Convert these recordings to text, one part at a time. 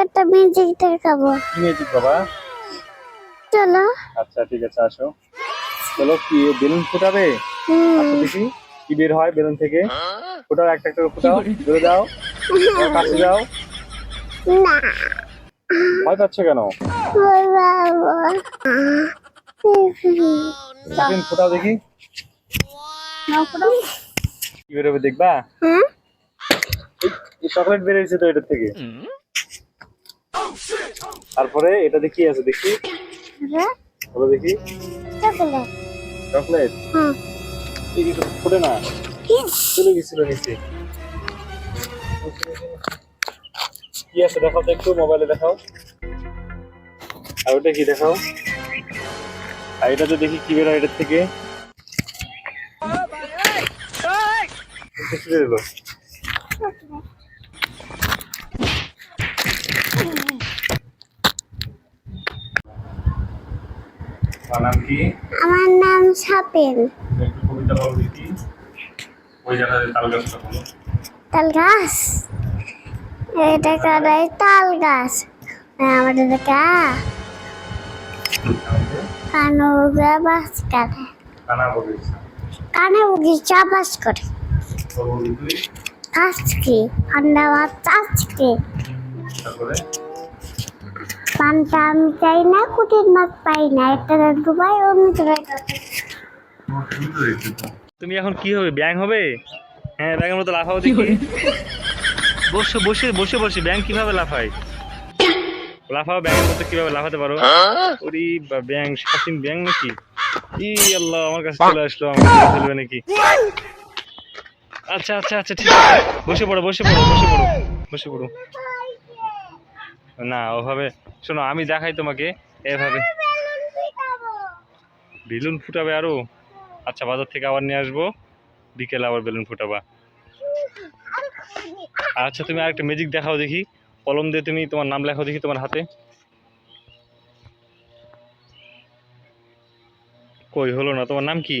একটা ম্যাজিক দেখাবো কি ম্যাজিক বাবা। চলো। আচ্ছা ঠিক আছে আসো। চলো কি বেলুন ফুটাবে? আসো দেখি কি বের হয় বেলুন থেকে? ফুটাও একটা একটা ফুটাও জোরে দাও দাও, কাছে যাও। না। ভয় পাচ্ছ কেন? বাবা বেলুন ফুটাও দেখি। কি বেরোবে দেখবা? হ্যাঁ চকলেট বেরিয়েছে তো এটার থেকে। তারপরে এটাতে কি আছে দেখি। বলো দেখি। চকলেট। চকলেট? হ্যাঁ এই কিছু ফুটে না। চলে গেছিল নিচে। কি আছে দেখাও তো একটু মোবাইলে দেখাও। আর ওটা কি দেখাও? আর এটাতে দেখি কি বেরোয় এটার থেকে। বেরোলো আমার নাম কি? আমার নাম সাপেল। একটু কবিতা বলো দেখি। ওই জায়গায় তাল গাছটা বলো। তাল গাছ? এটা কাদাই তাল গাছ। আমাদের দেখা কানো বাস করে। কানা বলিস কানে বগিচা বাস করে। আজকে ঠান্ডা ভাত আজকে। তারপরে? পানটা আমি চাই না কুটির মাছ পাই না। একটা দুবাই অন্য তুমি এখন কি হবে ব্যাং হবে? হ্যাঁ ব্যাঙের মতো লাফাও দেখি। বসে বসে বসে বসে ব্যাং কীভাবে লাফায়? লাফাও ব্যাঙের মতো কীভাবে লাফাতে পারো? ওরি ব্যাং স্বাধীন ব্যাং নাকি? ই আল্লাহ আমার কাছে চলে আসলো আমার কাছে ফেলবে নাকি? আচ্ছা আচ্ছা আচ্ছা ঠিক আছে। বসে পড়ো বসে পড়ো বসে পড়ো বসে পড়ো। না ওভাবে শোনো আমি দেখাই তোমাকে এভাবে। বেলুন ফুটাবে। আরও? আচ্ছা বাজার থেকে আবার নিয়ে আসব বিকেলে আবার বেলুন ফুটাবা। আচ্ছা তুমি আরেকটা ম্যাজিক দেখাও দেখি। কলম দিয়ে তুমি তোমার নাম লেখাও দেখি তোমার হাতে। কই হলো না তোমার নাম কি?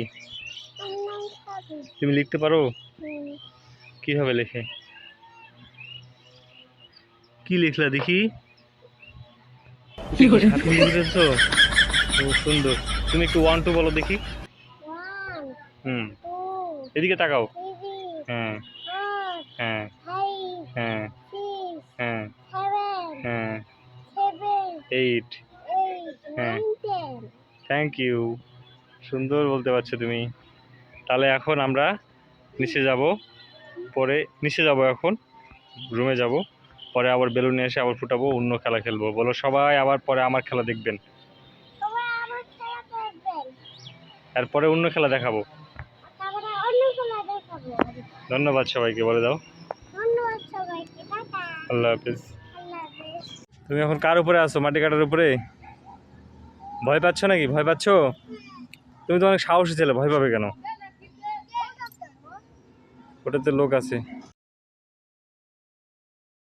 তুমি লিখতে পারো? কীভাবে লেখে? কি লিখলা দেখি? লিখেছো সুন্দর। তুমি একটু ওয়ান টু বলো দেখি। হুম। এদিকে তাকাও। হ্যাঁ। হ্যাঁ। হ্যাঁ। হ্যাঁ। হ্যাঁ। এইট হ্যাঁ। থ্যাংক ইউ সুন্দর বলতে পারছ তুমি। তাহলে এখন আমরা নিচে যাব। পরে নিচে যাব এখন। রুমে যাব। পরে আবার বেলুন এসে আবার ফুটাবো অন্য খেলা খেলব। বলো সবাই আবার পরে আমার খেলা দেখবেন। তারপরে অন্য খেলা দেখাবো। ধন্যবাদ সবাইকে বলে দাও। আল্লাহ হাফিজ। তুমি এখন কার উপরে আছো মাটি কাটার উপরে? ভয় পাচ্ছ নাকি? ভয় পাচ্ছ? তুমি তো অনেক সাহসী ছেলে ভয় পাবে কেন? ওটাতে লোক আছে।